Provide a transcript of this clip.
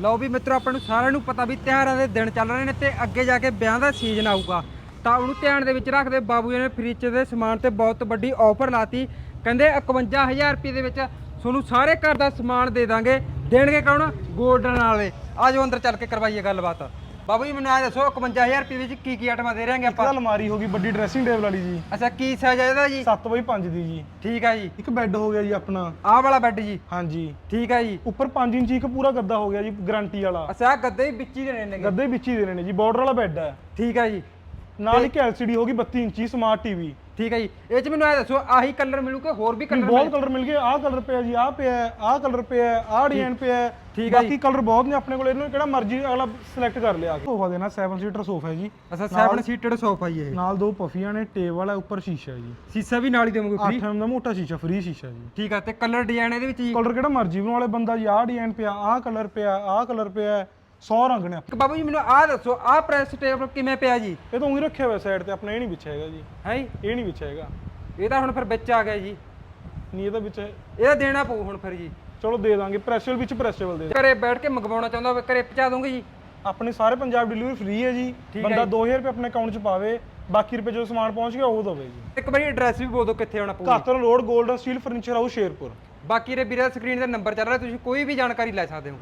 ਲਓ ਵੀ ਮਿੱਤਰੋ, ਆਪਾਂ ਨੂੰ ਸਾਰਿਆਂ ਨੂੰ ਪਤਾ ਵੀ ਤਿਉਹਾਰਾਂ ਦੇ ਦਿਨ ਚੱਲ ਰਹੇ ਨੇ ਤੇ ਅੱਗੇ ਜਾ ਕੇ ਵਿਆਹ ਦਾ ਸੀਜ਼ਨ ਆਊਗਾ। ਤਾਂ ਉਹਨੂੰ ਧਿਆਨ ਦੇ ਵਿੱਚ ਰੱਖਦੇ ਬਾਬੂ ਜੀ ਨੇ ਫ੍ਰਿਜ ਦੇ ਸਮਾਨ ਤੇ ਬਹੁਤ ਵੱਡੀ ਆਫਰ ਲਾਤੀ। ਕਹਿੰਦੇ 51000 ਰੁਪਏ ਦੇ ਵਿੱਚ ਤੁਹਾਨੂੰ ਸਾਰੇ ਘਰ ਦਾ ਸਮਾਨ ਦੇ ਦਾਂਗੇ। ਦੇਣਗੇ ਕੌਣ? ਗੋਲਡਨ ਵਾਲੇ। ਆਜੋ ਅੰਦਰ ਚੱਲ ਕੇ ਕਰਵਾਈਏ ਗੱਲਬਾਤ। ਬਾਬੂ ਜੀ ਮੈਨੂੰ ਆ ਦੱਸੋ 51000 ਰੁਪਏ ਵਿੱਚ ਕੀ ਕੀ ਆਈਟਮਾਂ ਦੇ ਰਹੇਗੇ ਇੱਕ ਆਪਾਂ? ਅਲਮਾਰੀ ਹੋ ਗਈ ਵੱਡੀ ਡਰੈਸਿੰਗ ਟੇਬਲ ਵਾਲੀ ਜੀ। ਅੱਛਾ ਕੀ ਸਾਈਜ਼ ਹੈ ਇਹਦਾ ਜੀ? 7 ਬਾਈ 5 ਦੀ ਜੀ। ਠੀਕ ਹੈ ਜੀ। ਇੱਕ ਬੈੱਡ ਹੋ ਗਿਆ ਜੀ ਆਪਣਾ। ਆਹ ਵਾਲਾ ਬੈੱਡ ਜੀ? ਹਾਂਜੀ। ਠੀਕ ਹੈ ਜੀ। ਉੱਪਰ 5 ਇੰਚੀ ਇੱਕ ਪੂਰਾ ਗੱਦਾ ਹੋ ਗਿਆ ਜੀ ਗਾਰੰਟੀ ਵਾਲਾ। ਅੱਛਾ ਆਹ ਗੱਦੇ ਵੀ ਵਿੱਚ ਹੀ ਦੇਣੇ ਨੇਗੇ ਗੱਦੇ ਵਿੱਚ ਹੀ ਦੇਣੇ ਨੇ ਜੀ ਬਾਰਡਰ ਵਾਲਾ ਬੈੱਡ ਹੈ। ਠੀਕ ਹੈ ਜੀ। ਨਾਲ ਇੱਕ LCD ਹੋ ਗਈ 32 ਇੰਚੀ ਸਮਾਰਟ ਟੀਵੀ ਠੀਕ ਹੈ ਜੀ ਇਹ ਚ ਮੈਨੂੰ ਇਹ ਦੱਸੋ ਆਹੀ ਕਲਰ ਮਿਲੂ ਕਿ ਹੋਰ ਵੀ ਕਲਰ ਬਹੁਤ ਕਲਰ ਮਿਲ ਗਏ ਆਹ ਕਲਰ ਪਿਆ ਜੀ ਆਹ ਪਿਆ ਹੈ, ਆਹ ਕਲਰ ਪਿਆ ਹੈ, ਆਹ ਡਿਜ਼ਾਈਨ ਪਿਆ। ਹੈ। ਠੀਕ ਹੈ ਬਾਕੀ ਕਲਰ ਬਹੁਤ ਨੇ ਆਪਣੇ ਕੋਲ ਇਹਨੂੰ ਕਿਹੜਾ ਮਰਜ਼ੀ ਅਗਲਾ ਸਿਲੈਕਟ ਕਰ ਲਿਆ। ਸੋਫਾ ਦੇਣਾ 7 ਸੀਟਰ ਸੋਫਾ ਹੈ ਜੀ। ਅੱਛਾ 7 ਸੀਟਡ ਸੋਫਾ ਜੀ ਇਹ। ਨਾਲ ਦੋ ਪਫੀਆਂ ਨੇ ਟੇਬਲ ਹੈ ਉੱਪਰ ਸ਼ੀਸ਼ਾ ਜੀ। ਸੀਸਾ ਵੀ ਨਾਲ ਹੀ ਦੇਵਾਂਗੇ 8 ਫ੍ਰੀ ਐਮ ਦਾ ਮੋਟਾ ਸ਼ੀਸ਼ਾ ਫ੍ਰੀ ਸ਼ੀਸ਼ਾ ਜੀ। ਠੀਕ ਹੈ ਤੇ ਕਲਰ ਡਿਜ਼ਾਈਨ ਇਹਦੇ ਵਿੱਚ ਜੀ? ਕਲਰ ਕਿਹੜਾ ਮਰਜ਼ੀ ਬਣਾਉਣ ਵਾਲੇ ਬੰਦਾ ਜੀ ਆਹ ਡਿਜ਼ਾਈਨ ਪਿਆ ਆਹ ਕਲਰ ਪਿਆ ਆਹ ਕਲਰ ਪਿਆ। 100 ਰੰਗ ਨੇ ਇੱਕ ਬਾਬੂ ਜੀ ਮੈਨੂੰ ਆਹ ਦੱਸੋ ਆਹ ਪ੍ਰੈਸ ਟੇਬਲ ਕਿਵੇਂ ਪਿਆ ਜੀ? ਇਹ ਤਾਂ ਉਹੀ ਰੱਖਿਆ ਹੋਇਆ ਸਾਈਡ ਤੇ ਆਪਣਾ ਇਹ ਨਹੀਂ ਵਿਛਿਆ ਹੈਗਾ ਜੀ। ਹੈ ਇਹ ਨਹੀਂ ਵਿਛਿਆ ਹੈਗਾ। ਇਹ ਤਾਂ ਹੁਣ ਫਿਰ ਵਿੱਚ ਆ ਗਿਆ ਜੀ। ਨਹੀਂ ਇਹ ਤਾਂ ਵਿੱਚ ਇਹਦਾ ਦੇਣਾ ਪਊ ਹੁਣ ਫਿਰ ਜੀ। ਚਲੋ ਦੇ ਦਾਂਗੇ ਪ੍ਰੈਸ਼ਲ ਵਿੱਚ ਪ੍ਰੈਸ਼ੇਬਲ ਦੇ ਘਰੇ ਬੈਠ ਕੇ ਮੰਗਵਾਉਣਾ ਚਾਹੁੰਦਾ ਹੋਵੇ ਘਰੇ ਪਹੁੰਚਾ ਦੋਗੇ ਜੀ। ਆਪਣੇ ਸਾਰੇ ਪੰਜਾਬ ਡਿਲੀਵਰੀ ਫ੍ਰੀ ਹੈ ਜੀ। ਹੈ ਬੰਦਾ 2000 ਰੁਪਏ ਆਪਣੇ ਅਕਾਊਂਟ 'ਚ ਪਾਵੇ ਬਾਕੀ ਰੁਪਏ ਜਦੋਂ ਸਮਾਨ ਪਹੁੰਚ ਗਿਆ ਉਹ ਦਵੇ ਜੀ। ਇੱਕ ਵਾਰੀ ਐਡਰੈਸ ਵੀ ਬੋਲ ਦਿਓ ਕਿੱਥੇ ਆਉਣਾ ਪਊ ਕਾਤਰ road golden steel furniture house Sherpur. ਬਾਕੀ ਰੇ ਵੀਰੇ ਸਕਰੀਨ ਤੇ ਨੰਬਰ ਚੱਲ ਰਿਹਾ ਤੁਸੀਂ ਕੋਈ ਵੀ ਜਾਣਕਾਰੀ ਲੈ ਸਕਦੇ ਹੋ।